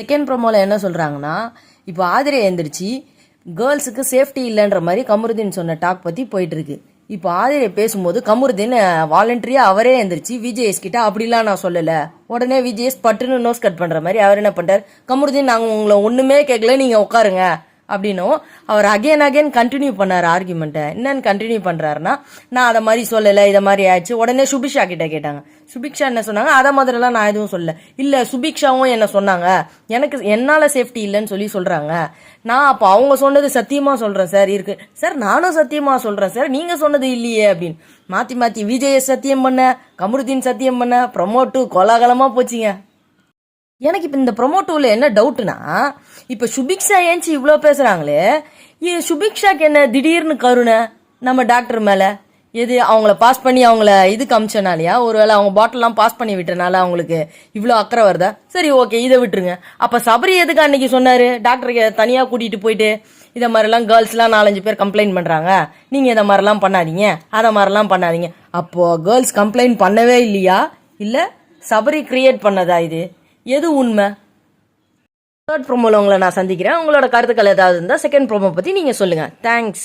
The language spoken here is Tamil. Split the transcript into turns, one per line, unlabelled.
செகண்ட் ப்ரோமோவில் என்ன சொல்கிறாங்கன்னா இப்போ ஆதிரை எழுந்திரிச்சு கேர்ள்ஸுக்கு சேஃப்டி இல்லைன்ற மாதிரி கமருதீன் சொன்ன டாக் பற்றி போயிட்டுருக்கு. இப்போ ஆதிரை பேசும்போது கமருதீன் வாலண்டரியாக அவரே எழுந்திரிச்சு விஜேஎஸ் கிட்ட அப்படிலாம் நான் சொல்லலை. உடனே விஜேஎஸ் பட்டுன்னு நோஸ் கட் பண்ணுற மாதிரி அவர் என்ன பண்ணிட்டார்? கமருதீன் நாங்கள் உங்களை ஒன்றுமே கேட்கல நீங்கள் உட்காருங்க. அப்படின்னும் அவர் அகைன் அகைன் கண்டினியூ பண்ணார் ஆர்குமெண்ட்டை என்னன்னு கண்டினியூ பண்ணுறாருன்னா நான் அதை மாதிரி சொல்லலை இதை மாதிரி ஆயிடுச்சு. உடனே சுபிக்ஷா கிட்ட கேட்டாங்க. சுபிக்ஷா என்ன சொன்னாங்க? அதை மாதிரிலாம் நான் எதுவும் சொல்லல. இல்லை சுபிக்ஷாவும் என்ன சொன்னாங்க? எனக்கு என்னால் சேஃப்டி இல்லைன்னு சொல்லி சொல்கிறாங்க நான் அப்போ அவங்க சொன்னது சத்தியமாக சொல்கிறேன் சார் இருக்கு. சார் நானும் சத்தியமாக சொல்கிறேன் சார் நீங்கள் சொன்னது இல்லையே அப்படின்னு. மாற்றி மாற்றி விஜய சத்தியம் பண்ண கமருதீன் சத்தியம் பண்ண ப்ரமோட்டு கோலாகலமாக போச்சுங்க. எனக்கு இப்போ இந்த ப்ரொமோட்டோவில் என்ன டவுட்னா இப்போ சுபிக்ஷா ஏன்ச்சி இவ்வளோ பேசுகிறாங்களே ஏ சுபிக்ஷாக்கு என்ன திடீர்னு கருணை நம்ம டாக்டர் மேலே? எது அவங்கள பாஸ் பண்ணி அவங்கள இதுக்கு காமிச்சனாலையா? ஒருவேளை அவங்க பாட்டிலாம் பாஸ் பண்ணி விட்டனால அவங்களுக்கு இவ்வளோ அக்கறை வருதா? சரி ஓகே இதை விட்டுருங்க. அப்போ சபரி எதுக்கு அன்னைக்கு சொன்னார்? டாக்டருக்கு தனியாக கூட்டிகிட்டு போயிட்டு இதை மாதிரிலாம் கேர்ள்ஸ்லாம் நாலஞ்சு பேர் கம்ப்ளைண்ட் பண்ணுறாங்க நீங்கள் இதை மாதிரிலாம் பண்ணாதீங்க. அதை மாதிரிலாம் பண்ணாதீங்க. அப்போது கேர்ள்ஸ் கம்ப்ளைண்ட் பண்ணவே இல்லையா? இல்லை சபரி கிரியேட் பண்ணதா இது? எது உண்மை? தேர்ட் ப்ரோமோவில் உங்களை நான் சந்திக்கிறேன். உங்களோட கருத்துக்கள் ஏதாவது இருந்தால் செகண்ட் ப்ரோமோ பற்றி நீங்கள் சொல்லுங்கள் தேங்க்ஸ்